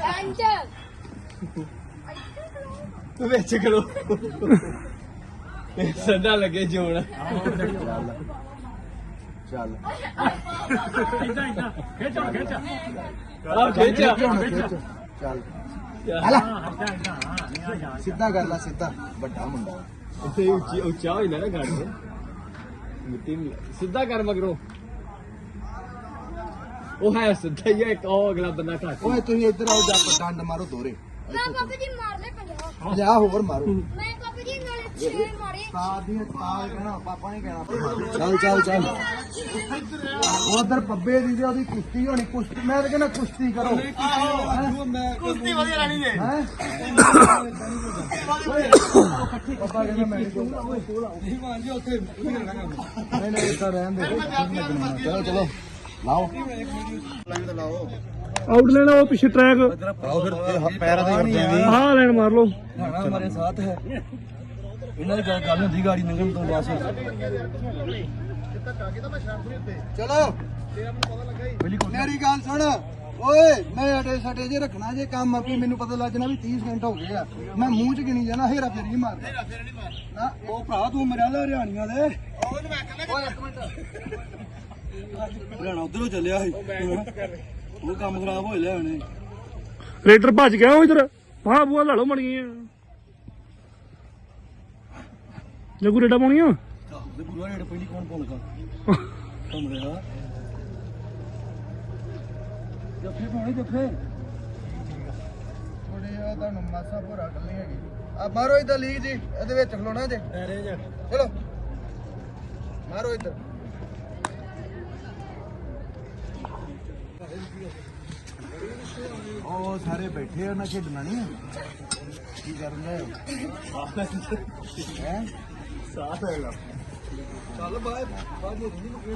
ਪੰਜ ਵਿੱਚ ਕਰੋ ਸਦਾ ਲੱਗੇ ਜੋੜ। ਚੱਲ। ਆ ਖੇਚ। ਚੱਲ। ਹਲਾ ਸਿੱਧਾ ਕਰ ਲੈ, ਸਿੱਧਾ। ਵੱਡਾ ਮੁੰਡਾ। ਉੱਥੇ ਉੱਚੀ ਉੱਚਾ ਹੋਈ ਨਾ ਗਾੜੀ ਮਿੱਟੀ ਸਿੱਧਾ ਕਰ ਮਗਰੋਂ। ਉਹ ਹੈ ਸਿੱਧਾ ਹੀ ਆ, ਇੱਕ ਉਹ ਅਗਲਾ ਬੰਦਾ ਘੱਟ ਓਏ ਤੁਸੀਂ ਇੱਧਰ ਆਓ ਜਾ ਡੰਡ ਮਾਰੋ ਦੋਰੇ। ਮੈਂ ਬਾਬਾ ਜੀ ਮਾਰ ਲੈ ਪੰਜਾਹ ਲਿਆ ਹੋਰ ਮਾਰੋ। ਮੈਂ ਬਾਬਾ ਜੀ ਨਾਲੇ ਛੇ ਮਾਰੇ। ਤਾਰ ਦੀਆਂ ਤਾਰ ਕਹਿਣਾ ਪਾਪਾ ਨੇ ਕਹਿਣਾ। ਚੱਲ ਚੱਲ ਚੱਲ ਉਧਰ ਪੱਬੇ ਦੀ ਤੇ ਉਹਦੀ ਕੁਸ਼ਤੀ ਹੋਣੀ। ਕੁਸ਼ਤੀ ਮੈਂ ਤਾਂ ਕਹਿੰਦਾ ਕੁਸ਼ਤੀ ਕਰੋ। ਕੁਸ਼ਤੀ ਵਧੀਆ ਰਹਿਣੀ ਜੇ। ਹੈ? ਪਾਪਾ ਕਹਿੰਦਾ ਮੈਂ ਨਹੀਂ ਕੋਲ ਓਏ ਕੋਲ ਆਓ ਨਹੀਂ ਮਾਂ ਜੀ ਉੱਥੇ ਨਹੀਂ ਨਹੀਂ ਇੱਧਰ ਰਹਿਣ ਦੇ ਚਲੋ। ਚਲੋ ਲਾਓ। ਲਾਓ ਆਊਟ ਲੈਣਾ ਉਹ ਪਿੱਛੇ ਟਰੈਕ ਆਓ ਫਿਰ ਪੈਰਾਂ ਦੇ ਕਰਦੇ ਆਂ ਆਹ ਲੈਣ ਮਾਰ ਲਓ। ਹਮਾਰੇ ਸਾਥ ਹੈ। ਇਹਨਾਂ ਦੀ ਗੱਲ ਗੱਲ ਹੁੰਦੀ ਗਾੜੀ ਲੰਘਣ ਤੋਂ ਬਸ ਚਲੋ। ਮੇਰੀ ਗੱਲ ਸੁਣ। ਓਏ ਮੈਂ ਅਡੇ ਸਟੇ ਜੇ ਰੱਖਣਾ ਜੇ ਕੰਮ ਆਪੀ ਮੈਨੂੰ ਪਤਾ ਲੱਗ ਜਾਣਾ ਵੀ 30 ਸਕਿੰਟ ਹੋ ਗਏ ਆ। ਮੈਂ ਮੂੰਹ ਚ ਗਿਣੀ ਜਾਣਾ ਹੇਰਾ ਫੇਰੀ ਮਾਰ ਹੇਰਾ ਫੇਰੀ ਨਹੀਂ ਮਾਰ ਨਾ ਉਹ ਭਰਾ ਤੂੰ ਮਰਿਆ ਲੈ ਹਰਿਆਣੀਆਂ ਦੇ। ਉਹਨੂੰ ਮੈਂ ਕਹਿੰਦਾ ਓਏ। ਇੱਕ ਮਿੰਟ। ਹਰਿਆਣਾ ਉਧਰੋਂ ਚੱਲਿਆ ਸੀ। ਉਹ ਕੰਮ ਖਰਾਬ ਹੋਏ ਲੈ ਹੁਣੇ ਰੇਡਰ ਭੱਜ ਗਿਆ ਉਹ ਇਧਰ। ਹਾਂ ਬੂਆ ਲਾ ਲਓ ਮਣ ਗਈਆਂ ਜਗੂ ਰੇਡਾ ਪਾਉਣੀਆਂ? ਤੇ ਗੁਰੂਆ ਰੇੜ ਪਹਿਲੀ ਕੌਣ ਪਾਉਣ ਲੱਗਾ ਕਮਰੇ ਦਾ ਜੱਫੇ ਪਾਉਣੇ ਜੱਫੇ? ਥੋੜੇ ਆ ਤੁਹਾਨੂੰ ਮਾਸਾ ਭੋਰਾ ਕੱਲੀ ਹੈਗੀ। ਆ ਮਾਰੋ ਇਧਰ ਲੀਗ ਜੀ ਇਹਦੇ ਵਿੱਚ ਖਲੋਣਾ ਜੇ। ਚਲੋ। ਮਾਰੋ ਇਧਰ। ਉਹ ਸਾਰੇ ਬੈਠੇ ਆ ਨਾ ਖੇਡਣਾ ਨਹੀਂ ਕੀ ਕਰਨ ਗਏ ਹੋ? ਹੈ? ਸਾਥ ਹੈਗਾ ਚੱਲ ਬਾਏ ਬਾਜੀ ਨਹੀਂ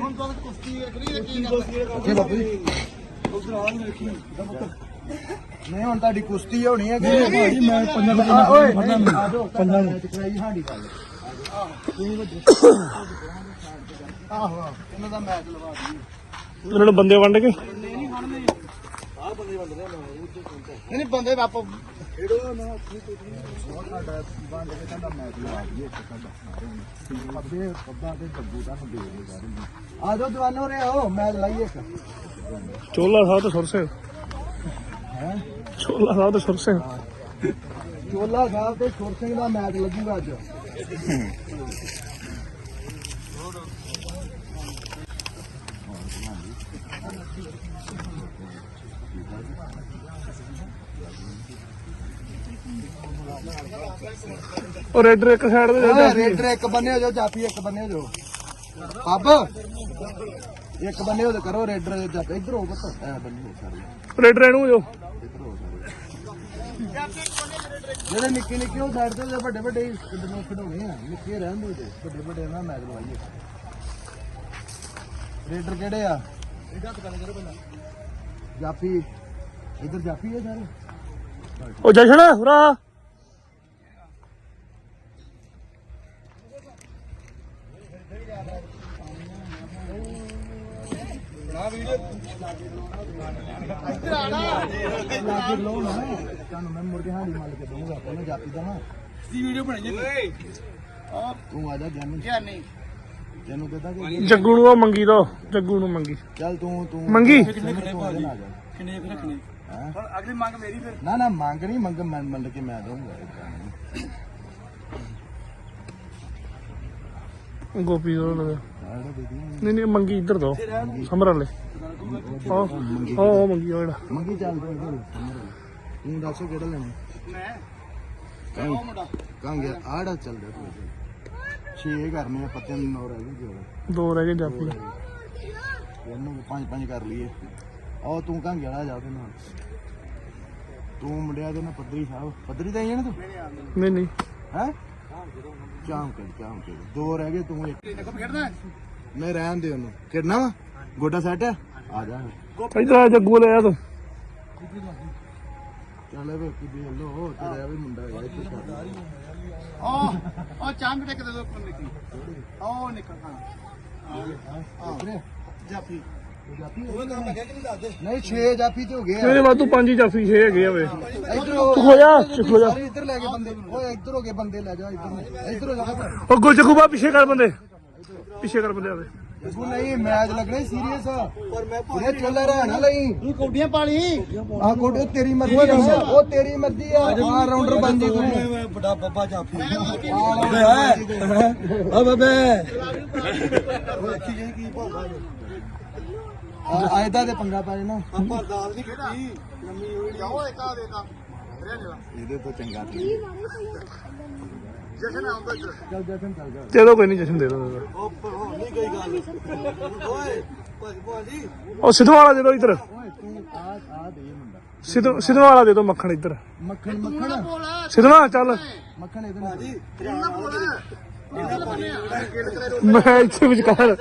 ਹੁਣ ਤਾਂ ਕੁਸ਼ਤੀ ਕਰੀ ਕੀ ਕਰਦਾ ਬਾਬੂ ਜੀ। ਉਧਰ ਆ ਵੇਖੀ ਨਹੀਂ ਹੁਣ ਤੁਹਾਡੀ ਕੁਸ਼ਤੀ ਹੋਣੀ ਹੈ ਕਿ ਭਾਜੀ ਮੈਂ ਪੰਜਾਂ ਦਾ ਓਏ ਪੰਜਾਂ ਨੂੰ ਕਰਾਈ ਸਾਡੀ ਗੱਲ। ਆਹੋ ਆਹੋ, ਇਹਨਾਂ ਦਾ ਮੈਚ ਲਵਾ ਦਈਏ। ਉਹਨਾਂ ਨੂੰ ਬੰਦੇ ਵੰਡ ਕੇ? ਨਹੀਂ ਨਹੀਂ ਬੰਦੇ ਬਾਪ ਇਹੜੋ ਨਾ ਕੋਈ ਨਹੀਂ ਸਾਡਾ ਬੰਦ ਕੇ ਕਹਿੰਦਾ ਮੈਚ ਲਾ ਦਈਏ ਇੱਕ ਸਾਡਾ ਅੱਬੇ ਪੱਬਾ ਤੇ ਡੱਬੂ ਦਾ ਦੇ ਦੇ ਕਰ ਆ ਜਾਓ ਜਵਾਨੋ ਰੇ ਆਓ ਮੈਚ ਲਾਈਏ ਇੱਕ। ਚੋਲਾ ਸਾਹਿਬ ਤੇ ਸੁਰਸੇ ਹੈ? ਚੋਲਾ ਸਾਹਿਬ ਤੇ ਸੁਰਸੇ ਚੋਲਾ ਸਾਹਿਬ ਤੇ ਸੁਰ ਸਿੰਘ ਦਾ ਮੈਚ ਲੱਗੂਗਾ ਅੱਜ। ਉਹ ਰੇਡਰ ਇੱਕ ਸਾਈਡ ਤੇ ਓਏ ਜਾਂਦਾ ਰੇਡਰ ਇੱਕ ਬੰਨੇ ਹੋ ਜਾਓ ਜਾਫੀ ਇੱਕ ਬੰਨੇ ਹੋ ਜਾਓ ਪੱਬ ਇੱਕ ਬੰਨੇ ਹੋ ਜਾਓ ਕਰੋ ਰੇਡਰ ਜਾਫੀ ਇੱਧਰ ਹੋ ਪੁੱਤ। ਐ ਬੰਨੇ ਹੋ ਸਾਰੇ ਰੇਡਰ ਇਹਨੂੰ ਜੋ। ਹੋ ਸਾਰੇ ਜਿਹੜੇ ਨਿੱਕੇ ਨਿੱਕੇ ਉਹ ਸਾਈਡ ਤੇ ਵੱਡੇ ਵੱਡੇ ਖਿਡੌਣੇ ਖਿਡੌਣੇ ਆ ਨਿੱਕੇ ਰਹਿਣ ਦਿਓ ਤੇ ਵੱਡੇ ਵੱਡੇ ਨਾਲ ਮੈਚ ਲਵਾਈਏ। ਰੇਡਰ ਕਿਹੜੇ ਆ? ਜਾਫੀ ਇੱਧਰ ਜਾਫੀ ਹੈ ਸਾਰੇ? ਉਹ ਜਸ਼ਨ ਉਰਾ। ਲਾਗੇ ਲੋ ਨਾ। ਤੁਹਾਨੂੰ ਮੈਂ ਕੇ ਹਾੜੀ ਮੱਲ ਕੇ ਦਊਂਗਾ ਪਹਿਲਾਂ ਜਾਪੀ ਦਾ ਨਾ। ਸੀ ਵੀਡੀਓ ਬਣਾਈਏ ਆ ਤੂੰ ਆ ਜਾ ਜਾਨੂੰ। ਜਾਨੀ ਤੈਨੂੰ ਕਹਦਾ ਕਿ ਜੱਗੂ ਨੂੰ ਉਹ ਮੰਗੀ ਦੋ ਜੱਗੂ ਨੂੰ ਮੰਗੀ। ਚੱਲ ਤੂੰ ਤੂੰ ਮੰਗੀ? ਕਿੰਨੇ ਭਾਜੀ? ਕਿੰਨੇ ਰੱਖਣੇ? ਹੁਣ ਅਗਲੀ ਮੰਗ ਮੇਰੀ ਫਿਰ। ਨਾ ਨਾ ਮੰਗ ਨਹੀਂ ਮੰਗ ਮੈਂ ਮੰਨ ਕੇ ਮੈਂ ਦਊਂਗਾ। ਗੋਪੀ ਦੋ ਲਗਾ। ਆਹ ਦੇ। ਨਹੀਂ ਨਹੀਂ ਮੰਗੀ ਇੱਧਰ ਦੋ ਸਮਰ ਵਾਲੇ। ਉਹ ਉਹ ਮੰਗੀ। ਉਹ ਜਿਹੜਾ। ਮੰਗੀ ਚੱਲ ਤੂੰ ਤੂੰ ਦੱਸ ਕਿਹੜਾ ਲੈਣਾ? ਮੈਂ। ਉਹ ਮੁੰਡਾ। ਕੰਗ ਆੜਾ ਚੱਲ ਰਿਹਾ ਤੂੰ ਛੇ ਕਰਨੇ ਆ ਪੱਤੇ ਨੂੰ ਨੌ ਰਹਿ ਗਏ ਜੋੜ ਦੋ ਰਹਿ ਗਏ ਜਾਪੀ। ਇਹਨੂੰ ਪੰਜ ਪੰਜ ਕਰ ਲਈਏ। ਆਓ ਤੂੰ ਕੰਗ ਵਾਲਾ ਜਾ ਉਹਦੇ ਨਾਲ। ਤੂੰ ਮੁੰਡਿਆ ਦੇ ਨਾਲ ਪੱਧਰੀ ਸਾਹਿਬ। ਪੱਧਰੀ ਤਾਂ ਜਾਣਾ ਤੂੰ? ਨਹੀਂ ਨਹੀਂ। ਹੈ? ਚਾਮ ਕਰ ਚਾਮ ਕਰ ਦੋ ਰਹਿ ਗਏ ਤੂੰ ਇੱਕ। ਨਹੀਂ ਰਹਿਣ ਦੇ ਉਹਨੂੰ। ਕਿਹੜਨਾ ਵਾ? ਗੋਡਾ ਸੈੱਟ ਆ? ਆ ਜਾ। ਇੱਧਰ ਆ ਜੱਗੂ ਲੈ ਆ ਤੂੰ। ਚੱਲ ਵੇ ਕੀ ਦੇ ਲੋ ਤੇਰਾ ਵੀ ਮੁੰਡਾ ਹੈ ਇੱਥੇ ਛੱਡ ਉਹ ਉਹ ਚਾਂਦ ਦੇ ਕਿਤੇ ਦੋ ਕੋਲ ਨਿਕਲੀ ਉਹ ਨਿਕਲ ਹਾਂ? ਜਾਫੀ ਨਹੀਂ ਦੱਸ ਦੇ? ਨਹੀਂ 6 ਜਾਫੀ ਤੇ ਹੋ ਗਏ ਮੇਰੇ ਵਾਧੂ ਪੰਜ ਹੀ ਜਾਫੀ ਛੇ ਹੈਗੇ ਆ ਵੇ। ਇਧਰ ਤੂੰ ਹੋ ਜਾ ਚੁੱਕ ਹੋ ਜਾ। ਇੱਧਰ ਲੈ ਕੇ ਬੰਦੇ। ਓਏ ਇੱਧਰ ਹੋ ਗਏ ਬੰਦੇ ਲੈ ਜਾ ਇੱਧਰ। ਨੂੰ। ਇੱਧਰ ਹੋ ਜਾ ਉਹ ਗੁੱਜ ਖੂਬਾ ਪਿੱਛੇ ਕਰ ਬੰਦੇ। ਪਿੱਛੇ ਕਰ ਬੰਦੇ ਆਵੇ ਉਹ ਨਹੀਂ ਮੈਚ ਲੱਗਣਾ ਸੀਰੀਅਸ ਪਰ ਮੈਂ ਇਹ ਚੱਲ ਰਿਹਾ ਨਾ ਲਈ। ਤੂੰ ਕੌਡੀਆਂ ਪਾਲੀ ਆ ਉਹ ਤੇਰੀ ਮਰਜ਼ੀ ਆ। ਉਹ ਤੇਰੀ ਮਰਜ਼ੀ ਆ। ਆ ਰਾਉਂਡਰ ਬਣ ਜੀ ਤੂੰ। ਬੜਾ ਬੱਬਾ ਜਾਫੀ। ਓ ਬੇਬੇ। ਆਇਦਾ ਦੇ ਪੰਗਾ ਪਾ ਨਾ ਆਪਾਂ ਦਾਲ ਨਹੀਂ ਖੇਡੀ ਲੰਮੀ ਹੋਈ ਜਾਓ ਇੱਕ ਆ ਦੇਤਾ ਇਹਦੇ ਤੋਂ ਚੰਗਾ ਜਸ਼ਨ ਆਉਂਦਾ ਇੱਧਰ ਚੱਲ ਜਸ਼ਨ ਚੱਲ ਜਾ ਚਲੋ ਕੋਈ ਨਹੀਂ ਜਸ਼ਨ ਦੇ ਦੋ। ਉਹ ਨਹੀਂ ਗਈ ਗੱਲ। ਓਏ ਭਾਜੀ ਭਾਜੀ ਉਹ ਸਿੱਧੂ ਵਾਲਾ ਦੇ ਦੋ ਇੱਧਰ। ਓਏ ਤੂੰ ਆ ਆ ਦੇ ਮੁੰਡਾ। ਸਿੱਧੂ ਸਿੱਧੂ ਵਾਲਾ ਦੇ ਦੋ ਮੱਖਣ ਇੱਧਰ। ਮੱਖਣ ਮੱਖਣ। ਬੋਲ। ਸਿੱਧੂ ਨਾਲ। ਚੱਲ ਮੱਖਣ ਬੋਲ। ਕਰੇ ਮੈਂ ਇੱਥੇ ਵਿਚਕਾਰ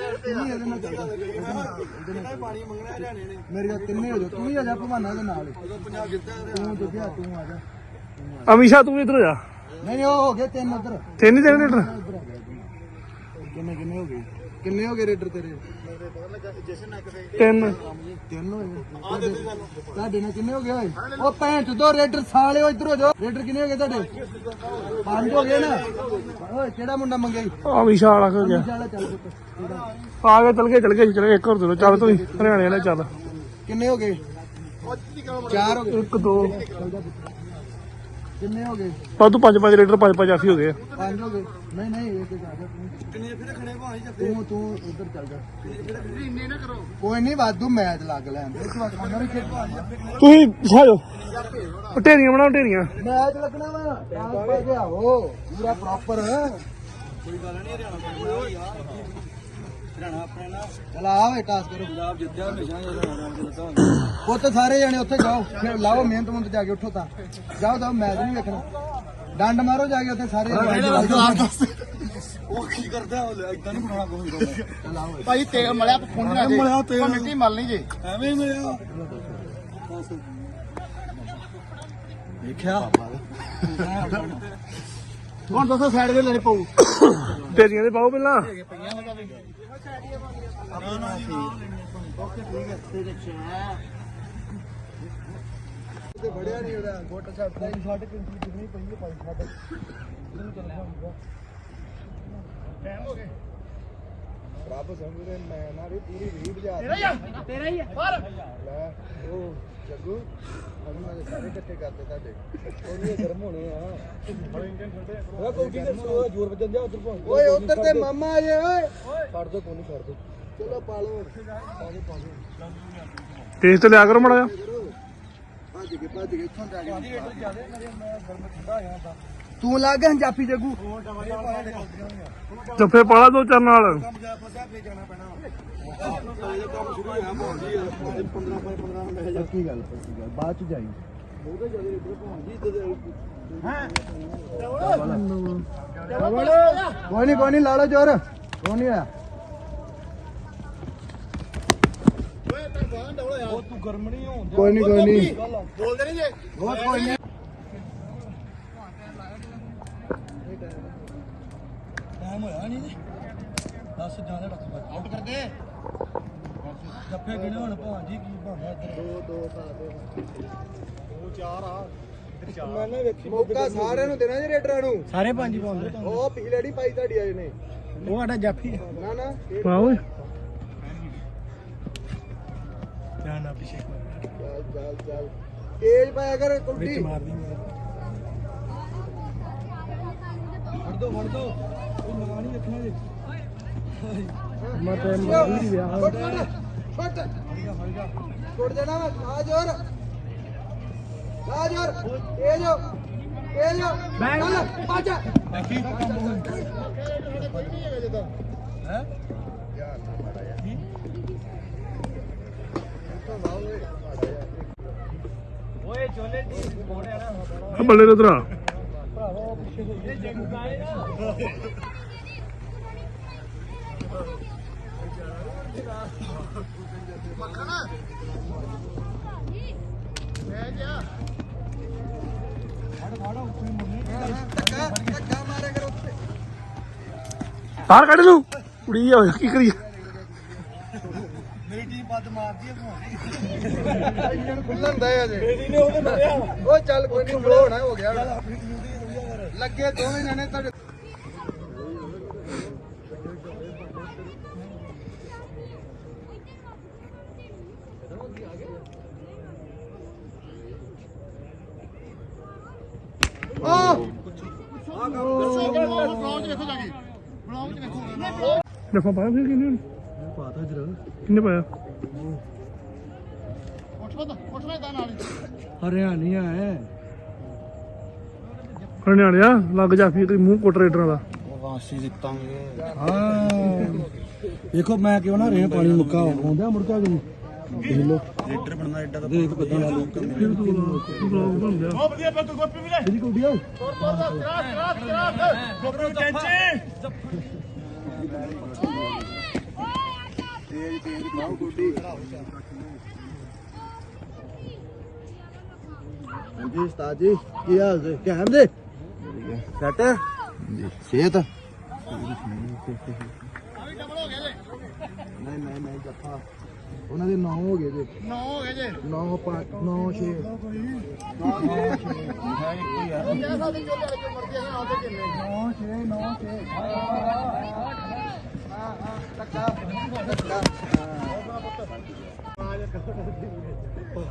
ਮੇਰੇ ਕੋਲ ਤਿੰਨੇ ਹੋ ਜਾ ਤੂੰ ਵੀ ਆ ਜਾ ਭਵਾਨਾ ਦੇ ਨਾਲ। ਹੀ। ਉਦੋਂ ਪੰਜਾਬ ਜਿੱਤਿਆ ਤੂੰ ਜੁਗਿਆ ਤੂੰ ਆ ਜਾ। ਅਮੀਸ਼ਾ ਤੂੰ ਇੱਧਰ ਜਾ। ਨਹੀਂ ਨਹੀਂ, ਉਹ ਹੋ ਗਏ ਤਿੰਨ ਉਧਰ। ਤਿੰਨ ਹੀ ਦੇਣੇ ਲੀਟਰ ਕਿੰਨੇ ਕਿੰਨੇ ਹੋ ਗਏ? ਕਿੰਨੇ ਹੋ ਗਏ ਰੇਡਰ ਤੇਰੇ? ਤਿੰਨ। ਤਿੰਨ ਹੋਏ ਤੁਹਾਡੇ ਨਾਲ ਕਿੰਨੇ ਹੋ ਗਏ ਓਏ? ਉਹ ਭੈਣ ਚੋਦੋ ਰੇਡਰ ਸਾਲਿਓ ਇੱਧਰ ਹੋ ਜਾਓ ਰੇਡਰ ਕਿੰਨੇ ਹੋ ਗਏ ਤੁਹਾਡੇ? ਪੰਜ ਹੋ ਗਏ ਨਾ। ਓਏ ਕਿਹੜਾ ਮੁੰਡਾ ਮੰਗਿਆ ਸੀ? ਅਮੀਸ਼ਾ ਵਾਲਾ ਹੋ ਗਿਆ। ਚੱਲ ਚੱਲ ਪੁੱਤ। ਕਿਹੜਾ? ਆ ਗਏ ਚਲ ਗਏ ਚਲ ਗਏ ਚਲ ਗਏ। ਇੱਕ ਹੋਰ ਦੇ ਚੱਲ ਤੂੰ ਹੀ, ਹਰਿਆਣੇ ਵਾਲੇ ਚੱਲ। ਕਿੰਨੇ ਹੋ ਗਏ? ਚਾਰ ਹੋ ਗਏ। ਇੱਕ ਦੋ। ਕਿੰਨੇ ਹੋ ਗਏ? ਵਾਧੂ ਪੰਜ ਪੰਜ ਲੀਟਰ ਪੰਜ ਪੰਜ ਆਫੀ ਹੋ ਗਏ। ਪੰਜ ਹੋ ਗਏ। ਨਹੀਂ ਨਹੀਂ ਇਹ ਤੇ ਜਾ ਜਾ ਤੂੰ ਕਿੰਨੇ ਫਿਰ ਖੜੇ ਭਾਈ ਜਾਂ ਤੂੰ ਤੂੰ ਉੱਧਰ ਚੱਲ ਜਾ। ਇੰਨੇ ਨਾ ਕਰੋ। ਕੋਈ ਨਹੀਂ ਵਾਧੂ ਮੈਚ ਲੱਗ ਲੈਂਦੇ ਇਸ ਵਾਰ ਉਹਨਾਂ ਵੀ ਖੇਡ ਤੁਸੀਂ ਸਾਜੋ ਢੇਰੀਆਂ ਬਣਾਓ ਢੇਰੀਆਂ। ਮੈਚ ਲੱਗਣਾ ਵਾ। ਟਾਸ ਪਾ ਕੇ ਆਓ। ਪੂਰਾ ਪ੍ਰੋਪਰ ਕੋਈ ਗੱਲ ਨਹੀਂ ਹਰਿਆਣਾ ਯਾਰ ਹਰਿਆਣਾ ਆਪਣੇ ਨਾਲ। ਚਲ ਆਵੇ ਟਾਸ ਕਰੋ। ਪੰਜਾਬ ਜਿੱਤਿਆ ਹਮੇਸ਼ਾ ਜਦੋਂ ਹਰਿਆਣਾ ਜਿੱਤਦਾ ਪੁੱਤ ਸਾਰੇ ਜਣੇ ਉੱਥੇ ਜਾਓ ਫਿਰ ਲਾਓ ਮਿਹਨਤ ਮੁੰਤ ਜਾ ਕੇ ਉੱਠੋ ਤਾਂ। ਜਾਓ ਜਾਓ ਮੈਚ ਨਹੀਂ ਵੇਖਣਾ। ਡੰਡ ਮਾਰੋ ਜਾ ਕੇ ਉੱਥੇ ਸਾਰੇ। ਜਣੇ। ਉਹ ਕੀ ਕਰਦਾ ਉਹ ਇਦਾਂ ਨਹੀਂ ਬਣਾਉਣਾ ਕੋਈ ਚੱਲ ਆਓ ਭਾਈ ਤੇਲ ਮਲਿਆ ਫੁੰਡ ਨਾ ਦੇ ਮਲਿਆ ਤੇਲ। ਮਿੱਟੀ ਮਲ ਨਹੀਂ ਜੇ। ਐਵੇਂ ਮਿਲਿਆ। ਦੇਖਿਆ? ਹੁਣ ਦੱਸੋ ਸਾਈਡ ਦੇ ਲੈਣੇ ਪਊ। ਢੇਰੀਆਂ ਦੇ ਪਾਓ ਪਹਿਲਾਂ। ਤੇ ਵੜਿਆ ਨਹੀਂ ਉਹਦਾ ਗੁੱਟ ਛੱਡ ਪਾਈ ਛੱਡ ਕੇ ਕਿੰਨੀ ਪਈ ਹੈ ਪਾਈ ਛੱਡ ਇਹਨੂੰ ਚੱਲ ਜਾਊਗਾ ਟਾਈਮ ਹੋ ਗਿਆ। ਰੱਬ ਸਮਝਦੇ ਮੈਂ ਨਾ ਵੀ ਪੂਰੀ ਰੀਡ ਜਾ ਤੇਰਾ ਹੀ ਆ। ਤੇਰਾ ਹੀ ਆ। ਲੈ। ਉਹ ਜੱਗੂ ਅਸੀਂ ਮੈਂ ਸਾਰੇ ਇਕੱਠੇ ਕਰਦੇ ਤੁਹਾਡੇ। ਉਹ ਵੀ ਗਰਮ ਹੋਣੇ ਆ। ਉਹ ਕੋਈ ਕੀ ਜ਼ੋਰ ਵੱਜਣ ਦਿਆ ਉਧਰ ਪਹੁੰਚ ਓਏ ਉਧਰ ਤੇ ਮਾਮਾ ਆਏ ਓਏ। ਫੜ ਦੋ ਕੋਈ ਨਹੀਂ ਫੜ ਦੋ। ਚਲੋ ਪਾ ਲਓ ਟੇਸਟ ਲਿਆ ਕਰੋ ਮੜਾ ਭੱਜ ਕੇ ਭੱਜ ਕੇ ਇੱਥੋਂ ਜਾ ਕੇ ਤੂੰ ਲੱਗ ਗਿਆ ਜਾਫੀ ਜੱਗੂ। ਜੱਫੇ ਪਾਲਾ ਦੋ ਚਾਰ ਨਾਲ ਕੰਮ ਜਾ ਫਸਿਆ ਫੇ ਜਾਣਾ ਪੈਣਾ ਇਹ ਕੰਮ ਸ਼ੁਰੂ ਹੋਇਆ ਭਾਂਜੀ 15 ਬਾਈ 15 ਮਿੰਟ ਪੱਕੀ ਗੱਲ ਪੱਕੀ ਗੱਲ? ਬਾਅਦ ਚ ਜਾਈ। ਬਹੁਤੇ ਜ਼ਿਆਦਾ ਇੱਧਰ ਭਾਂਜੀ ਇੱਧਰ ਕੋਈ ਨਹੀਂ ਕੋਈ ਨਹੀਂ ਲਾ ਲਓ ਜੋਰ। ਕੋਈ ਨਹੀਂ ਆ ਉਹ ਤੂੰ ਗਰਮ ਨਹੀਂ ਹੋਣ ਕੋਈ ਨਹੀਂ ਕੋਈ ਨਹੀਂ ਬੋਲਦੇ ਨਹੀਂ ਜੇ। ਬਹੁਤ ਕੋਈ ਨਹੀਂ ਟਾਈਮ ਹੋਇਆ ਨਹੀਂ ਜੀ। 10 ਜਾਣੇ ਰੱਖ ਆਊਟ ਕਰ ਦੇ ਜੱਫੇ ਗਿਣੇ ਹੁਣ ਭਾਂਜੀ ਕੀ ਬਣਿਆ ਇੱਧਰ? ਦੋ ਦੋ ਦੋ ਚਾਰ ਆ। ਮੈਂ ਨਾ ਵੇਖੀ ਮੌਕਾ ਸਾਰਿਆਂ ਨੂੰ ਦੇਣਾ ਜੀ ਰੇਡਰਾਂ ਨੂੰ। ਸਾਰੇ ਪੰਜ ਪਾਉਂਦੇ। ਉਹ ਪਿਛਲੇ ਢੀ ਪਾਈ ਤੁਹਾਡੀ ਆਏ ਨੇ। ਉਹ ਸਾਡਾ ਜਾਫੀ ਨਾ ਨਾ। ਪਾਓ। ਪਿੱਛੇ। ਚੱਲ ਚੱਲ ਚੱਲ। ਤੇਜ਼ ਪਾਇਆ ਕਰ ਕੁਲਟੀ ਮਾਰਦੀ ਫੜ ਦੋ ਫੜ ਦੋ। ਉਹ ਲਗਾ ਨਹੀਂ ਰੱਖਣਾ ਜੀ। ਮੈਂ ਤੇ ਮਜ਼ਦੂਰੀ ਵਿਆਹ ਫਟ ਫਟ ਛੋੜ ਦੇਣਾ ਵਾ। ਆ ਜੋਰ। ਆ ਜੋਰ। ਇਹ ਜੋ ਇਹ ਜੋ ਚੱਲ ਭੱਜ। ਦੇਖੀ ਕੰਮ ਹੋ ਹੈ? ਓਏ ਚੋਲੇ ਦੀ ਮੋੜਿਆ ਨਾ ਆ ਬੱਲੇ ਉਧਰ ਆ। ਧੱਕਾ ਧੱਕਾ ਮਾਰਿਆ ਕਰ ਉੱਤੇ ਬਾਹਰ ਕੱਢ ਲੂ ਕੁੜੀ ਆ, ਕੀ ਕਰੀ ਮੇਰੀ ਟੀਮ ਵੱਧ ਮਾਰ ਇੰਜਣ ਖੁੱਲਣ ਦਾ ਹੈ ਅਜੇ ਉਹ ਚੱਲ ਕੋਈ ਨਹੀਂ ਫਲੋ ਹੋਣਾ ਹੋ ਗਿਆ। ਲੱਗੇ ਦੋਵੇਂ ਜਣੇ ਤੁਹਾਡੇ ਆ। ਜਫਾ ਪਾਇਆ ਫਿਰ ਕਿੰਨੇ ਪਾਤਾ ਜਰਾ। ਕਿੰਨੇ ਪਾਇਆ? ਹਰਿਆਣੀਆਂ ਹੈ। ਹਰਿਆਣਿਆ ਲੱਗ ਜਾ ਫਿਰ ਮੂੰਹ ਕੋਟ ਰੇਡਰਾਂ ਦਾ। ਵਾਸੀ ਦਿੱਤਾਂਗੇ ਹਾਂ। ਦੇਖੋ ਮੈਂ ਕਿਉਂ ਨਾ ਰੇ ਪਾਣੀ ਮੁੱਕਾ ਆਉਂਦਾ ਮੁੜਕਾ ਕਿ ਦੇਖ ਲੋ ਲੀਟਰ ਬਣਦਾ ਐਡਾ ਦਾ ਦੇਖ ਕਿਦਾਂ ਦਾ ਲੋਕ ਫਿਰ ਤੂੰ ਬਲੌਗ ਬਣ ਗਿਆ ਜਿਹੜੀ ਕੁੜੀ ਆ। ਤੇਜ਼ ਤੇਜ਼ ਖਾਓ ਗੁੱਡੀ ਹਾਂਜੀ ਉਸਤਾਦ ਜੀ ਕੀ ਹਾਲ ਜੀ ਕਹਿਮ ਦੇ ਸੈਟ ਜੀ ਸਿਹਤ ਨਹੀਂ ਨਹੀਂ ਨਹੀਂ ਜੱਫਾ ਉਹਨਾਂ ਦੇ 9 ਹੋ ਗਏ ਜੀ 9 ਹੋ ਗਏ ਜੀ 9 5 9 6 ਹੈ ਇੱਕ ਹੀ ਆ 9 6 9 6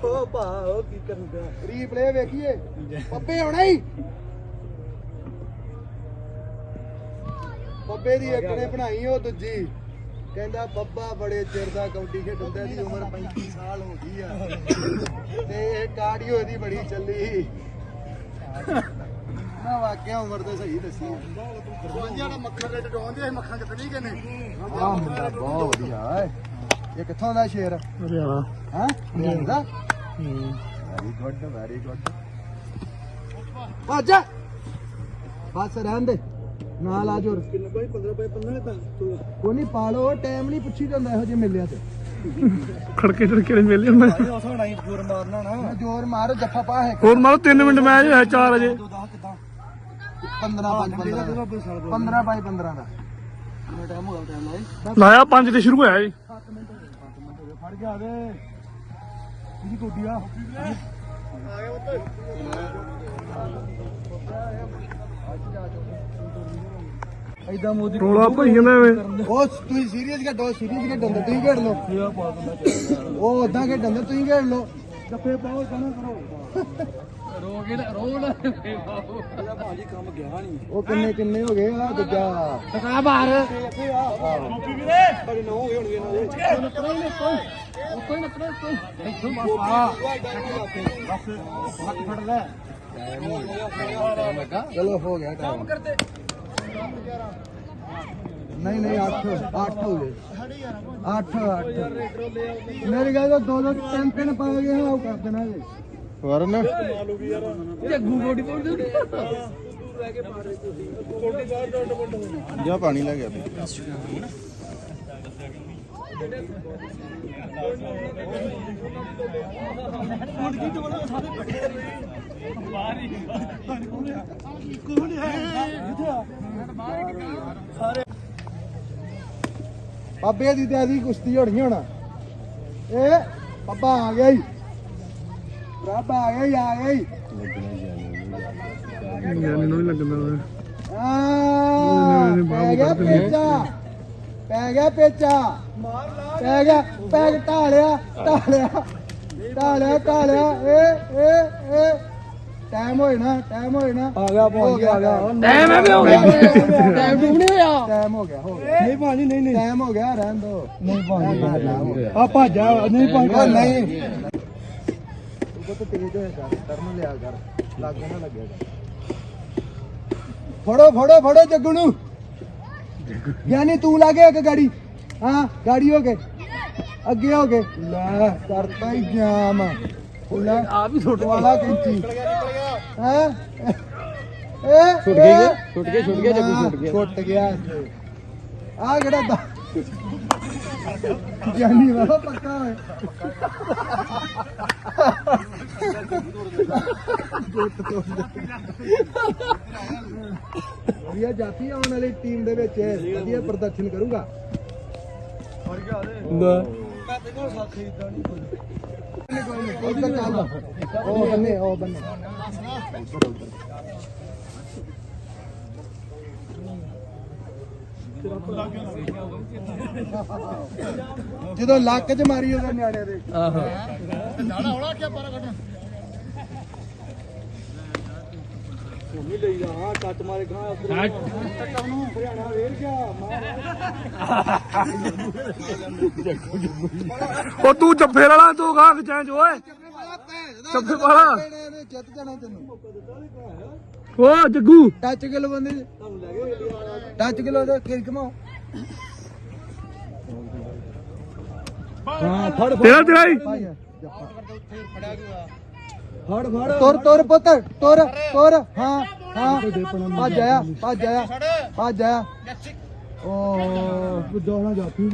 ਓ ਭਾ ਉਹ ਕੀ ਕਰੂਗਾ? ਰੀਪਲੇ ਵੇਖੀਏ। ਪੱਪੇ ਆਉਣਾ ਹੀ। ਪੱਪੇ ਦੀ ਇੱਕ ਨੇ ਬਣਾਈ ਉਹ ਦੂਜੀ। ਕਹਿੰਦਾ ਬੱਬਾ ਬੜੇ ਚਿਰ ਦਾ ਕਬੱਡੀ ਖੇਡਦਾ ਦੀ ਉਮਰ 35 ਸਾਲ ਹੋ ਗਈ ਆ। ਤੇ ਇਹ ਕਾਰਡੀਓ ਇਹਦੀ ਬੜੀ ਚੱਲੀ। ਨਾ ਵਾਕਿਆ ਉਮਰ ਤੇ ਸਹੀ ਦੱਸੀ ਦਾ ਮੱਖਣ ਦੇ ਡੋਂਦੇ ਮੱਖਣ ਕਿਤੇ ਨਹੀਂ ਕਿਨੇ ਆ ਮੁੰਡਾ ਬਹੁਤ ਵਧੀਆ ਇਹ ਕਿੱਥੋਂ ਦਾ ਸ਼ੇਰ? ਹਰਿਆਣਾ। ਹਾਂ? ਵੈਰੀ ਗੁੱਡ ਵੈਰੀ ਗੁੱਡ ਭੱਜ। ਬਸ ਰਹਿਣ ਦੇ। ਨਾਲ ਆ ਜੋਰ ਕਿੰਨੇ ਬਾਈ 15 ਬਾਈ 15 ਤਾਂ ਕੋਈ ਨਹੀਂ ਪਾ ਲਓ ਟਾਈਮ ਨਹੀਂ ਪੁੱਛੀ ਜਾਂਦਾ ਇਹੋ ਜਿਹੇ ਮੇਲਿਆਂ ਤੇ। ਖੜਕੇ ਖੜਕੇ ਦੇ ਮੇਲੇ ਹੁੰਦੇ। ਉਸ ਹੋਣਾ ਹੀ ਜੋਰ ਮਾਰਨਾ ਨਾ। ਮੈਂ ਜ਼ੋਰ ਮਾਰ ਜੱਫਾ ਪਾ ਹੈ ਹੋਰ ਮਾਰੋ 3 ਮਿੰਟ ਮੈਚ ਹੈ 4 ਵਜੇ। ਤੂੰ ਦੱਸ ਕਿਦਾਂ? 15 5 15 15 ਬਾਈ 15 ਦਾ। ਕਿੰਨਾ ਟਾਈਮ ਹੋ ਗਿਆ ਟਾਈਮ ਲਾਏ ਲਾਇਆ 5 ਤੇ ਸ਼ੁਰੂ ਹੋਇਆ ਜੀ। ਫੜ ਗਿਆ ਵੇ ਇਹਦੀ ਕੋਡੀ ਆ। ਐਦਾਂ ਮੋਦੀ ਰੋਲਾ ਭਈ ਜਾਂਦਾ ਐਵੇਂ। ਉਹ ਤੁਸੀਂ ਸੀਰੀਅਸ ਖੇਡੋ ਸੀਰੀਅਸ ਦੇ ਤੁਸੀਂ ਖੇਡ ਲਓ। ਉਹ ਉਦਾਂ ਖੇਡਣ ਦੇ ਤੁਸੀਂ ਖੇਡ ਲਓ। ਜੱਫੇ ਪਾਓ ਜਾਣਾ ਕਰੋ। ਰੋਗੇ ਨਾ ਰੋ ਨਾ ਇਹਦਾ ਭਾਜੀ ਕੰਮ ਗਿਆ ਨਹੀਂ। ਉਹ ਕਿੰਨੇ ਕਿੰਨੇ ਹੋ ਗਏ ਆ ਦੂਜਾ? ਟਕਾ ਬਾਹਰ। ਕਾਪੀ ਵੀਰੇ ਬੜੇ ਨੌ ਹੋ ਗਏ ਹੋਣਗੇ ਇਹਨਾਂ ਦੇ। ਨੱਪਣਾ ਹੀ ਕੋਈ ਕੋਈ ਨੱਪਣਾ ਕੋਈ ਇੱਥੋਂ ਬਸ ਆ। ਬਸ ਹੱਥ ਫੜ ਲੈ। ਚਲੋ ਹੋ ਗਿਆ ਟਾਈਮ। ਕਰਦੇ। ਨਹੀਂ ਨਹੀਂ 8 8 ਹੋ ਗਏ। 8 8 ਮੇਰੀ ਗੱਲ ਤਾਂ ਦੋ ਦੋ ਤਿੰਨ ਤਿੰਨ ਪਾ ਗਏ ਹਾਂ ਉਹ ਕਰ ਦੇਣਾ ਜੀ। ਵਰਨ। ਜੱਗੂ ਬੋਡੀ ਪਾਉਣ ਦੇ ਜਾ ਪਾਣੀ ਲੈ ਗਿਆ ਬਾਬੇ ਦੀ ਤੇ ਅਸੀਂ ਕੁਸ਼ਤੀ ਹੋਣੀ ਹੁਣ। ਇਹ ਬੱਬਾ ਆ ਗਿਆ ਹੀ ਰੱਬ ਆ ਗਿਆ ਹੀ ਆ ਗਿਆ ਹੀ ਗਿਆਨੀ ਨੂੰ ਵੀ ਲੱਗਦਾ। ਆ ਪੈ ਗਿਆ ਪੇਚਾ। ਪੈ ਗਿਆ ਪੇਚਾ। ਪੈ ਗਿਆ ਪੈ ਗਿਆ ਢਾਲਿਆ ਢਾਲਿਆ ਢਾਲਿਆ ਢਾਲਿਆ। ਏ ਏ ਏ ਟਾਈਮ ਹੋਏ ਨਾ ਟਾਈਮ ਹੋਏ ਨਾ। ਆ ਗਿਆ ਪਹੁੰਚ ਗਿਆ। ਆ ਗਿਆ। ਟਾਈਮ ਐਵੇਂ ਹੋ ਗਿਆ। ਟਾਈਮ ਡੂਬ ਨਹੀਂ ਹੋਇਆ। ਟਾਈਮ ਹੋ ਗਿਆ ਹੋ ਗਿਆ। ਨਹੀਂ ਭਾਜੀ ਨਹੀਂ ਨਹੀਂ। ਟਾਈਮ ਹੋ ਗਿਆ ਰਹਿਣ ਦੋ। ਨਹੀਂ ਭਾਜੀ ਭਾਜੀ ਆ ਭਾਜਾ ਨਹੀਂ ਭਾਜੀ। ਉਹ ਨਹੀਂ। ਤੂੰ ਬਹੁਤ ਤੇਜ਼ ਹੋਇਆ ਕਰ ਟਰਨ ਲਿਆ ਕਰ। ਲੱਗੇ ਨਾ ਲੱਗਿਆ ਫੜੋ ਫੜੋ ਫੜੋ ਜੱਗੂ ਨੂੰ। ਯਾਨੀ ਤੂੰ ਲਾਗੇ ਇੱਕ ਗਾੜੀ। ਹਾਂ ਗਾੜੀ ਹੋ ਕੇ। ਅੱਗੇ ਹੋ ਕੇ। ਲੈ ਕਰਤਾ ਹੀ ਜਾਮ। ਲੈ ਆ ਵੀ ਛੁੱਟ ਵਾਲਾ ਕੈਂਚੀ ਹੈ? ਏ ਛੁੱਟ ਗਈ ਛੁੱਟ ਗਿਆ ਛੁੱਟ ਗਿਆ ਜੱਗੂ ਛੁੱਟ ਗਿਆ? ਛੁੱਟ ਗਿਆ। ਆ ਕਿਹੜਾ ਦਾ ਜਾਨੀ ਵਾਲਾ ਪੱਕਾ ਹੋਏ ਵਧੀਆ ਜਾਤੀ ਆਉਣ ਵਾਲੀ ਟੀਮ ਦੇ ਵਿੱਚ ਵਧੀਆ ਪ੍ਰਦਰਸ਼ਨ ਕਰੂਗਾ। ਮੈਂ ਤੇ ਕੋਲ ਸਾਥੀ ਇਦਾਂ ਨਹੀਂ ਕੋਈ। ਉੱਧਰ ਚੱਲ ਉਹ ਬੰਨੇ ਉਹ ਬੰਨੇ ਜਦੋਂ ਲੱਕ 'ਚ ਮਾਰੀ ਉਹਦੇ ਨਿਆਣੇ ਦੇ ਨਹੀਂ ਲਈ ਜਾ ਕੱਟ ਮਾਰੇ ਗਾਂ ਉੱਧਰ। ਨੂੰ ਹਰਿਆਣਾ ਵੇਰ ਗਿਆ ਉਹ ਤੂੰ ਜੱਫੇ ਵਾਲਾ ਤੂੰ ਗਾਂ ਖਿਚਾਂ ਓਏ। ਚੱਪੇ ਵਾਲਾ। ਜਿੱਤ ਜਾਣਾ ਤੈਨੂੰ ਓ ਜੱਗੂ। ਟੱਚ ਕਿਲੋ ਬੰਦੇ ਟੱਚ ਕਿਲੋ ਦਾ ਕਿਰ ਕਮਾਓ ਹਾਂ ਫੜ ਤੇਰਾ ਤੇਰਾ ਹੀ। ਫੜ ਫੜ ਤੁਰ ਤੁਰ ਪੁੱਤ ਤੁਰ ਤੁਰ ਹਾਂ ਹਾਂ ਭੱਜ ਆਇਆ ਭੱਜ ਆਇਆ ਭੱਜ ਆਇਆ ਓ ਬੁੱਧੋਣਾ ਜਾਤੀ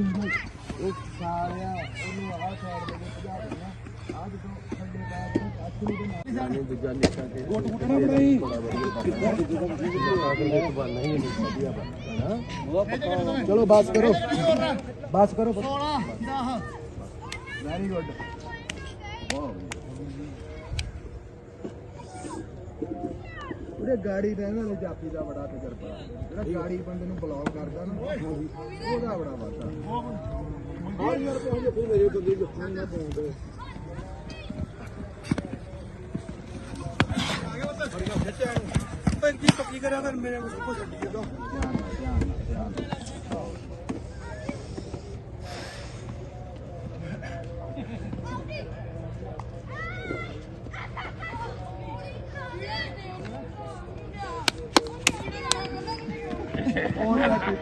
ਉਹ ਸਾਰਿਆ ਉਹਨੂੰ ਆਹ ਸਾਈਡ ਦੇ ਵਿੱਚ ਭਜਾ ਦੇਣਾ ਆਹ ਜਦੋਂ ਥੱਲੇ ਬਾਅਦ ਨੂੰ ਅੱਠ ਨੂੰ ਦੇ ਨਾਲ ਗੋਟ ਗੁੱਟਣਾ ਬਣਾਈ ਚਲੋ ਬਸ ਕਰੋ ਬਸ ਕਰੋ 16 10 ਵੈਰੀ ਉਹਦੇ ਗਾੜੀ ਰਹਿਣ ਵਾਲੇ ਜਾਪੀ ਦਾ ਬੜਾ ਤਜਰਬਾ ਜਿਹੜਾ ਗਾੜੀ ਬੰਦੇ ਨੂੰ ਬਲੌਕ ਕਰਦਾ ਨਾ ਉਹਦਾ ਬੜਾ ਵਾਦਾ ਹਾਂ। ਯਾਰ ਕੋਈ ਜੇ ਮੇਰੇ ਬੰਦੇ ਜੱਫਾਂ ਨਾ ਪਾਉਂਦੇ ਪੈਂਤੀ ਪੱਕੀ ਕਰਿਆ ਫਿਰ ਮੇਰੇ ਕੋਲ। ਛੱਡੀ ਜਦੋਂ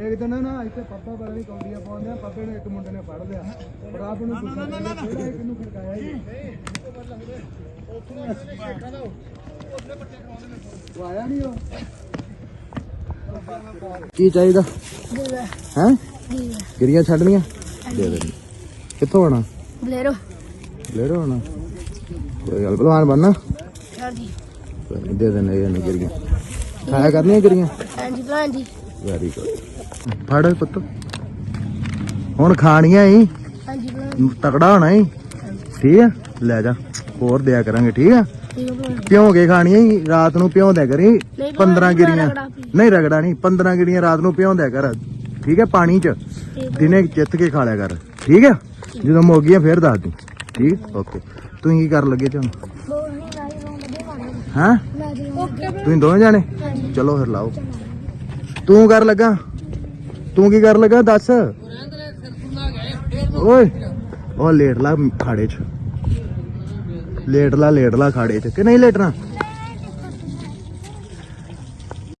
ਇੱਕ ਦਿਨ ਨਾ ਇੱਥੇ ਪੱਪਾ ਬੜਾ ਵੀ ਕੌਡੀਆਂ ਪਾਉਂਦੇ ਆ ਪੱਪੇ ਨੂੰ ਇੱਕ ਮੁੰਡੇ ਨੇ ਫੜ ਲਿਆ। ਪਰ ਆਪ ਨੂੰ ਕਿਹੜਾ ਇੱਕ ਨੂੰ ਖੜਕਾਇਆ ਹੀ ਉਹ ਆਇਆ ਨਹੀਂ ਉਹ। ਕੀ ਚਾਹੀਦਾ? ਹੈ? ਗਿਰੀਆਂ ਛੱਡਣੀਆਂ? ਦੇ ਦੇ। ਕਿੱਥੋਂ ਆਣਾ ਬਲੇਰੋ। ਲੈਰੋ ਆਣਾ ਕੋਈ ਗੱਲ ਭਲਵਾਨ ਬਣਨਾ? ਹਾਂਜੀ। ਨੀ, ਦੇ ਦੇਣੇ ਇਹ ਗਿਰੀਆਂ। ਖਾਇਆ ਕਰਨੀਆਂ ਗਿਰੀਆਂ? ਹਾਂਜੀ ਭਲਵਾਨ ਜੀ। ਵੈਰੀ ਗੁੱਡ ਫੜ ਪੁੱਤ। ਹੁਣ ਖਾਣੀਆਂ ਹੀ ਹਾਂਜੀ ਤਕੜਾ ਹੋਣਾ ਹੀ ਠੀਕ ਆ? ਲੈ ਜਾ। ਹੋਰ ਦਿਆ ਕਰਾਂਗੇ ਠੀਕ ਆ? ਭਿਉਂ ਕੇ ਖਾਣੀਆਂ ਹੀ ਰਾਤ ਨੂੰ ਭਿਉਂ ਦਿਆ ਕਰੀ। 15 ਗਿਰੀਆਂ। ਨਹੀਂ ਰਗੜਾ ਨਹੀਂ। 15 ਗਿਰੀਆਂ ਰਾਤ ਨੂੰ ਭਿਉਂ ਦਿਆ ਕਰ। ਠੀਕ ਹੈ ਪਾਣੀ ਚ। ਦਿਨੇ ਚਿੱਤ ਕੇ ਖਾ ਲਿਆ ਕਰ। ਠੀਕ ਹੈ ਜਦੋਂ ਮੁੱਕ ਗਈਆਂ ਫੇਰ ਦੱਸ ਦੀ। ਠੀਕ? ਓਕੇ। ਤੁਸੀਂ ਕੀ ਕਰਨ ਲੱਗੇ ਚੋਂ ਹਾਂ? ਤੁਸੀਂ ਦੋਵੇਂ ਜਾਣੇ? ਚਲੋ ਫਿਰ ਲਾਓ। ਤੂੰ ਕਰ ਲੱਗਾ। ਤੂੰ ਕੀ ਕਰ ਲੱਗਾ ਦੱਸ? ਓਏ, ਉਹ ਲੇਟ ਲਾ ਖਾੜੇ ਚ। ਲੇਟ ਲਾ ਲੇਟ ਲਾ ਖਾੜੇ ਚ। ਕਿ ਨਹੀਂ ਲੇਟਣਾ?